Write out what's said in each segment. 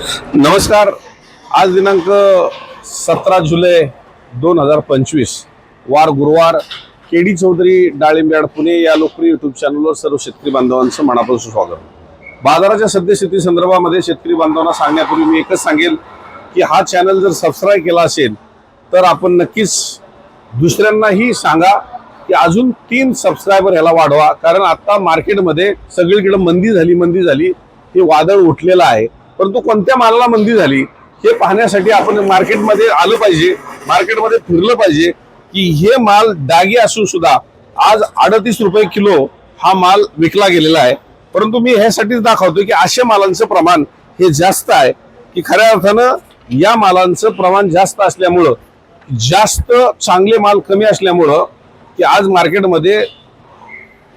नमस्कार. आज दिनांक सतरा जुलै दोन हजार पंचवीस. वार गुरुवार केडी चौधरी डाळिंब्याड पुणे या लोकप्रिय युट्यूब चॅनलवर सर्व शेतकरी बांधवांचं मनापासून स्वागत. बाजाराच्या सद्यस्थिती संदर्भामध्ये शेतकरी बांधवांना सांगण्यापूर्वी मी एकच सांगेल की हा चॅनल जर सबस्क्राईब केला असेल तर आपण नक्कीच दुसऱ्यांनाही सांगा की अजून तीन सबस्क्रायबर ह्याला वाढवा. कारण आता मार्केटमध्ये सगळीकडे मंदी झाली मंदी झाली. हे वादळ उठलेलं आहे. परंतु कोणत्या मालाला मंदी झाली हे पाहण्यासाठी आपण मार्केटमध्ये आलं पाहिजे मार्केटमध्ये फिरलं पाहिजे की हे माल डागी असून सुद्धा आज अडतीस रुपये किलो हा माल विकला गेलेला आहे. परंतु मी ह्यासाठीच दाखवतो की अशा मालांचं प्रमाण हे जास्त आहे की खऱ्या अर्थानं या मालांचं प्रमाण जास्त असल्यामुळं जास्त चांगले माल कमी असल्यामुळं की आज मार्केटमध्ये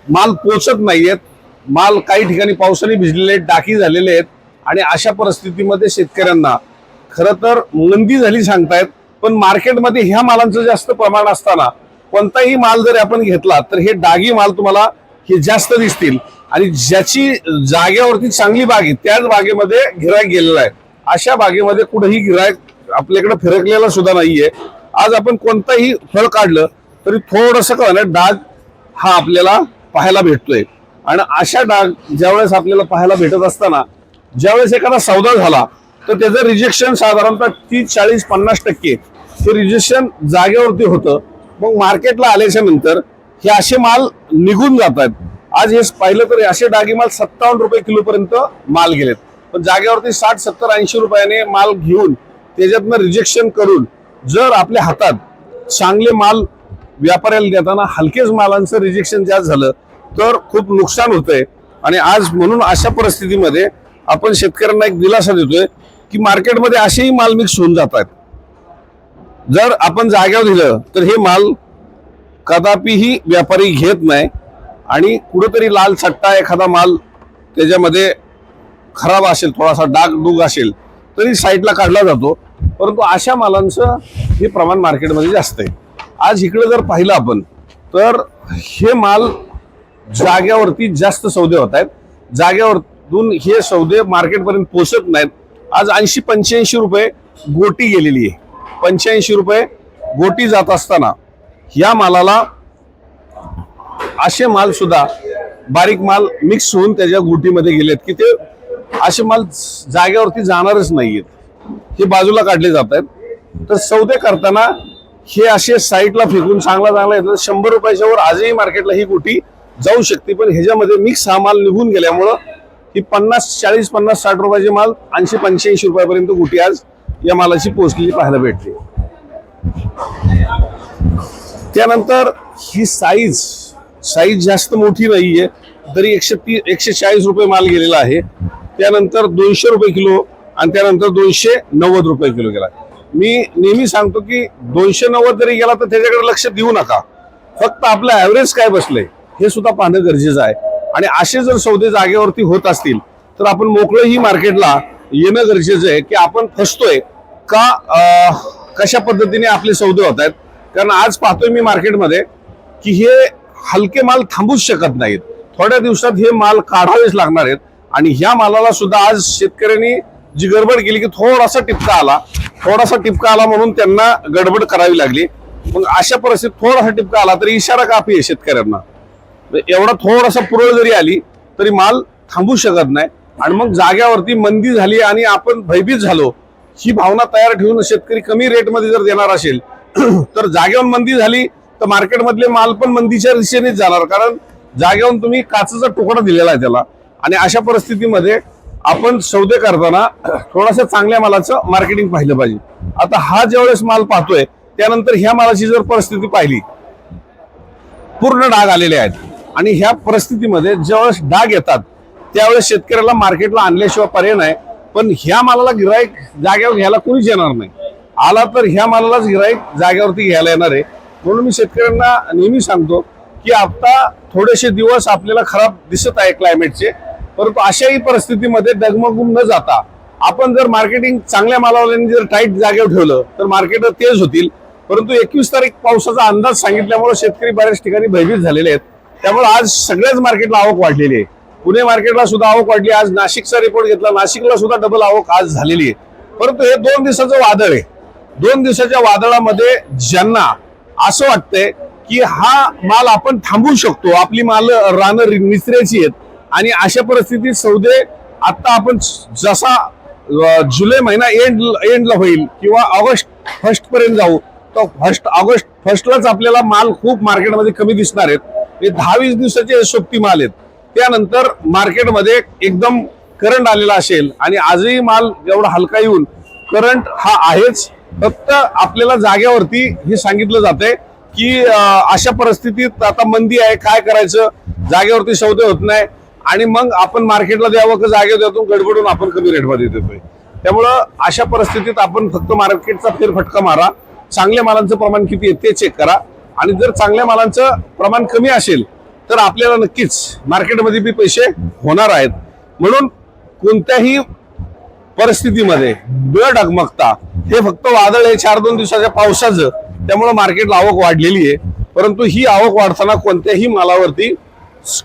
माल पोचत नाहीयेत माल काही ठिकाणी पावसाने भिजलेले आहेत डाकी झालेले आहेत आणि अशा परिस्थितीमध्ये शेतकऱ्यांना खरं तर मंदी झाली सांगतायत पण मार्केटमध्ये ह्या मालांचं जास्त प्रमाण असताना कोणताही माल जरी आपण घेतला तर हे डागी माल तुम्हाला हे जास्त दिसतील. आणि ज्याची जागेवरती चांगली बाग आहे त्याच बागेमध्ये गिरायक गेलेला आहे. अशा बागेमध्ये कुठेही गिरायक आपल्याकडे फिरकलेला सुद्धा नाहीये. आज आपण कोणताही फळ काढलं तरी थोडस कळलं डाग हा आपल्याला पाहायला भेटतोय. आणि अशा डाग ज्यावेळेस आपल्याला पाहायला भेटत असताना ज्यावेळेस एखादा सौदा झाला तर त्याचं रिजेक्शन साधारणतः तीस चाळीस पन्नास टक्के. ते रिजेक्शन जागेवरती होतं. मग मार्केटला आल्याच्यानंतर हे असे माल निघून जात आहेत आज हे पाहिलं तर असे डागी माल सत्तावन्न रुपये किलोपर्यंत माल गेलेत. पण जागेवरती साठ सत्तर ऐंशी रुपयाने माल घेऊन त्याच्यातनं रिजेक्शन करून जर आपल्या हातात चांगले माल व्यापाऱ्याला देताना हलकेच मालांचं रिजेक्शन जास्त झालं तर खूप नुकसान होतंय. आणि आज म्हणून अशा परिस्थितीमध्ये आपण शेतकऱ्यांना एक दिलासा देतोय की मार्केटमध्ये असेही माल मिक्स होऊन जात आहेत जर आपण जाग्यावर दिलं तर हे माल कदापिही व्यापारी घेत नाही आणि कुठेतरी लाल सट्टा एखादा माल त्याच्यामध्ये खराब असेल थोडासा डाग डूग असेल तरी साईडला काढला जातो. परंतु अशा मालांचं हे प्रमाण मार्केटमध्ये जास्त आहे. आज इकडे जर पाहिलं आपण तर हे माल जाग्यावरती जास्त सौदे होत आहेत. जाग्यावर दोन हे सौदे मार्केटपर्यंत पोचत नाहीत. आज ऐंशी पंच्याऐंशी रुपये गोटी गेलेली आहे. पंच्याऐंशी रुपये गोटी जात असताना या मालाला असे माल सुद्धा बारीक माल मिक्स होऊन त्याच्या गोटीमध्ये गेलेत की ते असे माल जागेवरती जाणारच नाहीयेत. हे बाजूला काढले जात आहेत. तर सौदे करताना हे असे साईडला फेकून चांगला चांगला येतात. शंभर रुपयाच्या वर आजही मार्केटला ही गोटी जाऊ शकते. पण ह्याच्यामध्ये मिक्स हा माल निघून गेल्यामुळं ही पन्नास चाळीस पन्नास साठ रुपयाचे माल ऐंशी पंच्याऐंशी रुपयापर्यंत गुटी आज या मालाची पोचलेली पाहायला भेटते. त्यानंतर ही साईज साईज जास्त मोठी नाहीये तरी एकशे तीस एकशे चाळीस रुपये माल गेलेला आहे. त्यानंतर दोनशे रुपये किलो आणि त्यानंतर दोनशे नव्वद रुपये किलो गेला. मी नेहमी सांगतो की दोनशे नव्वद जरी गेला तर त्याच्याकडे लक्ष देऊ नका. फक्त आपलं ॲव्हरेज काय बसलंय हे सुद्धा पाहणं गरजेचं आहे. आणि असे जर सौदे जागेवरती होत असतील तर आपण मोकळंही मार्केटला येणं गरजेचं आहे की आपण फसतोय का कशा पद्धतीने आपले सौदे होत आहेत? कारण आज पाहतोय मी मार्केटमध्ये की हे हलके माल थांबूच शकत नाहीत. थोड्या दिवसात हे माल काढावेच लागणार आहेत. आणि ह्या मालाला सुद्धा आज शेतकऱ्यांनी जी गडबड केली की थोडासा टिपका आला. थोडासा टिपका आला म्हणून त्यांना गडबड करावी लागली. मग अशा परिस्थितीत थोडासा टिपका आला तरी इशारा काफी आहे शेतकऱ्यांना? एवढा थोडासा पुरळ जरी आली तरी माल थांबू शकत नाही. आणि मग जाग्यावरती मंदी झाली आणि आपण भयभीत झालो ही भावना तयार ठेवून शेतकरी कमी रेटमध्ये जर देणार असेल तर जागेवर मंदी झाली तर मार्केटमधले माल पण मंदीच्या दिशेनेच जाणार. कारण जागेवरून तुम्ही काचेचा तुकडा दिलेला आहे त्याला. आणि अशा परिस्थितीमध्ये आपण सौदे करताना थोडासा चांगल्या मालाचं मार्केटिंग पाहिलं पाहिजे. आता हा ज्यावेळेस माल पाहतोय त्यानंतर ह्या मालाची जर परिस्थिती पाहिली पूर्ण डाग आलेले आहेत. आणि ह्या परिस्थितीमध्ये ज्यावेळेस डाग येतात त्यावेळेस शेतकऱ्याला मार्केटला आणल्याशिवाय पर्याय नाही. पण ह्या मालाला गिराईक जागेवर घ्यायला कोणीच येणार नाही. आला तर ह्या मालालाच गिराईक जागेवरती घ्यायला येणार आहे. म्हणून मी शेतकऱ्यांना नेहमी सांगतो की आता थोडेसे दिवस आपल्याला खराब दिसत आहे क्लायमेटचे परंतु अशाही परिस्थितीमध्ये डगमगून न जाता आपण जर मार्केटिंग चांगल्या मालावाल्यांनी जर टाईट जागेवर ठेवलं तर मार्केट तेज होतील. परंतु एकवीस तारीख पावसाचा अंदाज सांगितल्यामुळे शेतकरी बऱ्याच ठिकाणी भयभीत झालेले आहेत. त्यामुळे आज सगळ्याच मार्केटला आवक वाढलेली आहे. पुणे मार्केटला सुद्धा आवक वाढली. आज नाशिकचा रिपोर्ट घेतला. नाशिकला सुद्धा डबल आवक आज झालेली आहे. परंतु हे दोन दिवसाचं वादळ आहे. दोन दिवसाच्या वादळामध्ये ज्यांना असं वाटतंय की हा माल आपण थांबवू शकतो आपली माल रानं रि- निचऱ्याची आहेत आणि अशा परिस्थितीत सौदे आता आपण जसा जुलै महिना एंड एंडला होईल किंवा ऑगस्ट फर्स्ट पर्यंत जाऊ तर फर्स्ट ऑगस्ट फर्स्टलाच आपल्याला माल खूप मार्केटमध्ये कमी दिसणार आहेत. हे दहा वीस दिवसाचे सोबती माल आहेत. त्यानंतर मार्केटमध्ये एकदम करंट आलेला असेल आणि आजही माल एवढा हलका येऊन करंट हा आहेच. फक्त आपल्याला जाग्यावरती हे सांगितलं जातंय की अशा परिस्थितीत आता मंदी आहे काय करायचं? जागेवरती सौदे होत नाही. आणि मग आपण मार्केटला द्यावं का जागेवर द्यातून गडबडून आपण कमी रेटमध्ये देतोय. त्यामुळं अशा परिस्थितीत आपण फक्त मार्केटचा फेरफटका मारा. चांगल्या मालांचं प्रमाण किती आहे ते चेक करा. आणि जर चांगल्या मालांचं प्रमाण कमी असेल तर आपल्याला नक्कीच मार्केटमध्ये बी पैसे होणार आहेत. म्हणून कोणत्याही परिस्थितीमध्ये न डगमगता हे फक्त वादळ आहे चार दोन दिवसाच्या पावसाचं त्यामुळं मार्केटला आवक वाढलेली आहे. परंतु ही आवक वाढताना कोणत्याही मालावरती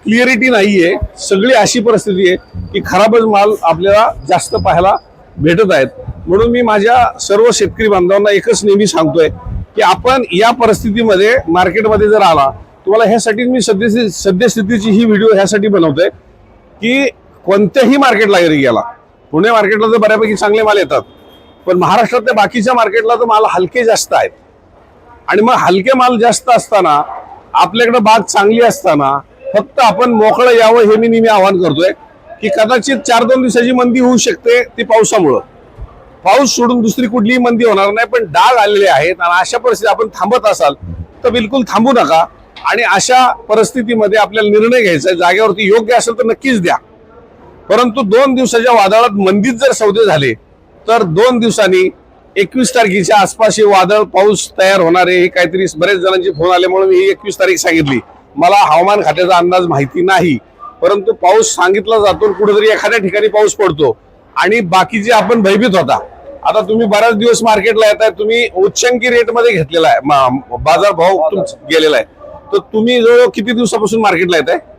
क्लिअरिटी नाहीये. सगळी अशी परिस्थिती आहे की खराबच माल आपल्याला जास्त पाहायला भेटत आहेत. म्हणून मी माझ्या सर्व शेतकरी बांधवांना एकच नेहमी सांगतोय की आपण या परिस्थितीमध्ये मार्केटमध्ये जर आला तुम्हाला ह्यासाठी मी सद्यस्थिती सद्यस्थितीची ही व्हिडिओ ह्यासाठी बनवतोय की कोणत्याही मार्केटला जरी गेला पुणे मार्केटला तर बऱ्यापैकी चांगले माल येतात पण महाराष्ट्रातल्या बाकीच्या मार्केटला तर माल हलके जास्त आहेत. आणि मग हलके माल जास्त असताना आपल्याकडे बाग चांगली असताना फक्त आपण मोकळं यावं हे मी नेहमी आवाहन करतोय की कदाचित चार दोन दिवसाची मंदी होऊ शकते ती पावसामुळं. पाऊस सोडून दुसरी कुठलीही मंदी होणार नाही पण डाग आलेले आहेत आणि अशा परिस्थितीत आपण थांबत असाल तर बिलकुल थांबू नका. आणि अशा परिस्थितीमध्ये आपल्याला निर्णय घ्यायचा आहे. जागेवरती योग्य असेल तर नक्कीच द्या. परंतु दोन दिवसाच्या वादळात मंदीत जर सौदे झाले तर दोन दिवसांनी एकवीस तारखेच्या आसपास हे वादळ पाऊस तयार होणार आहे. हे काहीतरी बरेच जणांचे फोन आले म्हणून ही एकवीस तारीख सांगितली. मला हवामान खात्याचा अंदाज माहिती नाही. परंतु पाऊस सांगितला जातो कुठेतरी एखाद्या ठिकाणी पाऊस पडतो. आणि बाकीचे आपण भयभीत होता आता तुम्ही बऱ्याच दिवस मार्केटला येत आहे तुम्ही उच्चांकी रेटमध्ये घेतलेला आहे. बाजार भाव तुमचा गेलेला आहे. तर तुम्ही जवळ किती दिवसापासून मार्केटला येत आहे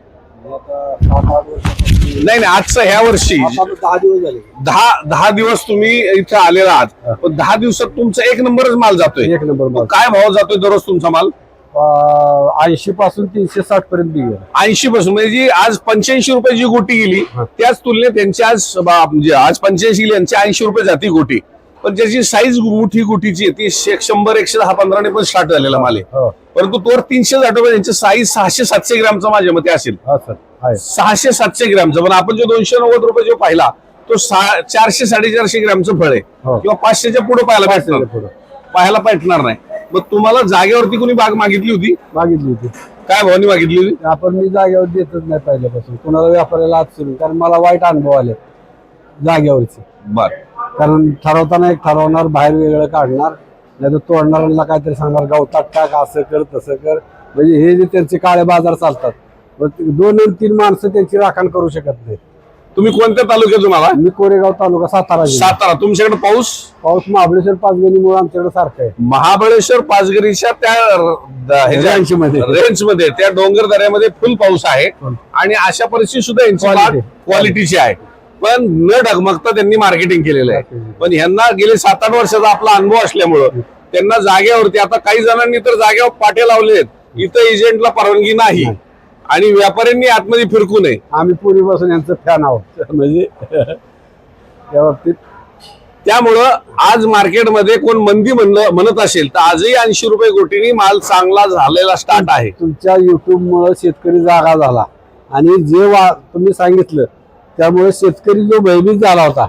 नाही नाही आजचं ह्या वर्षी. दहा दिवस झाले. दहा दहा दिवस तुम्ही इथे आलेला आहात. पण दहा दिवसात तुमचा एक नंबरच माल जातोय. एक नंबर माल. काय भाव जातोय दररोज तुमचा माल? ऐंशी पासून तीनशे साठ पर्यंत बी ऐंशी पासून. म्हणजे जी आज पंच्याऐंशी रुपये जी गोटी गेली त्याच तुलनेत त्यांची आज बा- म्हणजे आज पंच्याऐंशी गेली यांची ऐंशी रुपये जाती गोटी. पण त्याची साईज मोठी गोटीची आहे ती एक शंभर एकशे दहा पंधराने पण स्टार्ट झालेला माल आहे. हो. परंतु तोवर तीनशे रुपये त्यांची साईज सहाशे सातशे ग्रॅमचा माझ्या मते असेल. सहाशे सातशे ग्रॅमचा. पण आपण जो दोनशे नव्वद रुपये जो पाहिला तो सा- चारशे साडेचारशे ग्रॅमचं फळ आहे. हो. किंवा पाचशेच्या पुढे पाहायला भेटणार. पाहायला भेटणार नाही. मग तुम्हाला जागेवरती कोणी बाग मागितली होती? मागितली होती. काय भावनी मागितली होती? आपण मी जागेवर देतच नाही पहिल्यापासून. कुणाला व्यापाऱ्याला आज सुरू कारण मला वाईट अनुभव आले जागेवरचे. बर. कारण ठरवताना एक ठरवणार बाहेर वेगळं काढणार नाही तर तोडणाऱ्यांना काहीतरी सांगणार गवतात टाक असं कर तसं कर. म्हणजे हे जे त्यांचे काळे बाजार चालतात दोन तीन माणसं त्यांची राखण करू शकत नाही तुम्ही कोणत्या तालुक्यातून आला मी कोरेगाव तालुका सातारा जिल्हा. सातारा. तुमच्याकडे पाऊस? पाऊस महाबळेश्वर पाचगणीमुळे आमच्याकडे सारखं आहे. महाबळेश्वर पाचगरीच्या त्या मध्ये. रेंजमध्ये त्या डोंगर दऱ्यामध्ये फुल पाऊस आहे. हं. आणि अशा परिस्थिती सुद्धा यांची Quality. क्वालिटीची आहे. पण न डगमगता त्यांनी मार्केटिंग केलेलं आहे. पण ह्यांना गेले सात आठ वर्षाचा आपला अनुभव असल्यामुळं त्यांना जागेवरती आता काही जणांनी तर जागेवर पाटे लावले आहेत. इथं एजंटला परवानगी नाही. आणि व्यापाऱ्यांनी आतमध्ये फिरकू नये. आम्ही पूर्वीपासून यांचं फॅन आहोत. म्हणजे त्या बाबतीत. त्यामुळं आज मार्केटमध्ये कोण मंदी म्हणलं म्हणत असेल तर आजही ऐंशी रुपये गोटीनी माल चांगला झालेला स्टार्ट आहे. तुमच्या युट्यूब मुळे शेतकरी जागा झाला. आणि जे वा तुम्ही सांगितलं त्यामुळे शेतकरी जो भयभीत झाला होता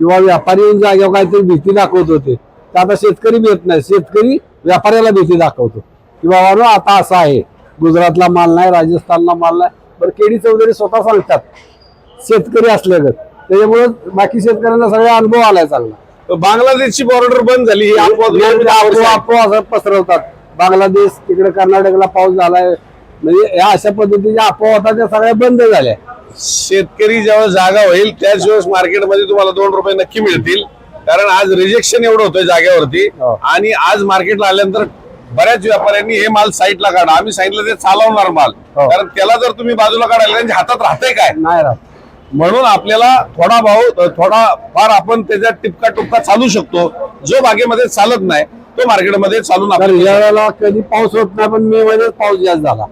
किंवा व्यापारी जागेवर काहीतरी भीती दाखवत होते तर आता शेतकरी भेट नाही. शेतकरी व्यापाऱ्याला भीती दाखवतो की बाबा नो आता असं आहे. गुजरातला माल नाही राजस्थानला माल नाही. बरं केडी चौधरी स्वतः सांगतात शेतकरी असल्यागत. त्याच्यामुळे बाकी शेतकऱ्यांना सगळा अनुभव आलाय चांगला. बांगलादेशची बॉर्डर बंद झाली असं पसरवतात. बांगलादेश तिकडे कर्नाटकला पाऊस झालाय. म्हणजे या अशा पद्धतीच्या अफवा होता त्या सगळ्या बंद झाल्या. शेतकरी जेव्हा जागा होईल त्याच वेळेस मार्केटमध्ये तुम्हाला दोन रुपये नक्की मिळतील. कारण आज रिजेक्शन एवढं होतंय जागेवरती. हो. आणि आज मार्केटला आल्यानंतर बऱ्याच व्यापाऱ्यांनी हे माल साईडला काढा. आम्ही सांगितलं ते चालवणार माल. हो. कारण त्याला जर तुम्ही बाजूला काढायला त्यांच्या हातात राहतंय काय? नाही राहत. म्हणून आपल्याला थोडा भाव थोडा फार आपण त्याच्यात टिपका टुपका चालू शकतो. जो बागेमध्ये चालत नाही तो मार्केटमध्ये चालून तर आपण या वेळेला कधी पाऊस होत नाही पण मे महिन्यात पाऊस जास्त झाला.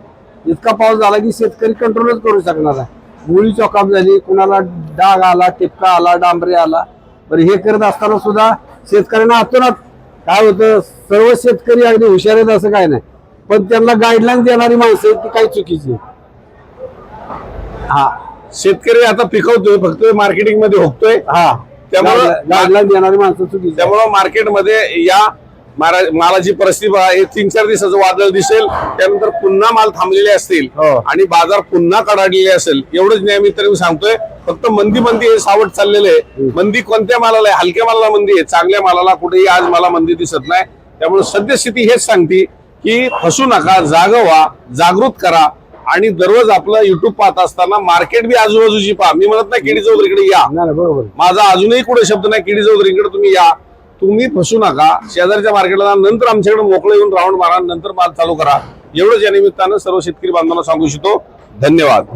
इतका पाऊस झाला की शेतकरी कंट्रोलच करू शकणार आहे मुळी चोकाप झाली कुणाला डाग आला टिपका आला डांबरे आला बरं हे करत असताना सुद्धा शेतकऱ्यांना हातोनात काय होतं सर्व शेतकरी अगदी हुशार आहेत असं काय नाही पण त्यांना गाईडलाईन देणारी माणसं आहेत ती काही चुकीची. हा शेतकरी आता पिकवतोय फक्त मार्केटिंगमध्ये होतोय हा त्यामुळं- गाईडलाईन देणारी माणसं चुकीची. त्यामुळं मार्केटमध्ये या मारा- मालाची परिस्थिती पहा, हे तीन चार दिवसाचं वादळ दिसेल त्यानंतर पुन्हा माल थांबलेले असतील हो. आणि बाजार पुन्हा कडाडलेले असेल एवढंच मी सांगतोय. फक्त मंदी मंदी हे सावट चाललेलं आहे. मंदी कोणत्या मालाला आहे? हलक्या मालाला मंदी आहे. चांगल्या मालाला कुठेही आज मला मंदी दिसत नाही. त्यामुळे सद्यस्थिती हेच सांगते की फसू नका जाग व्हा जागृत करा. आणि दररोज आपलं युट्यूब पाहत असताना मार्केट बी आजूबाजूची पहा. मी म्हणत नाही केडी चौधरीकडे या. बरोबर. माझा अजूनही कुठे शब्द नाही किडी चौधरीकडे तुम्ही या. तुम्ही फसू नका. शेजारच्या मार्केटला नंतर आमच्याकडे मोकळं येऊन राऊंड मारा नंतर माल चालू करा. एवढंच या निमित्तानं सर्व शेतकरी बांधवांना सांगू इच्छितो. धन्यवाद.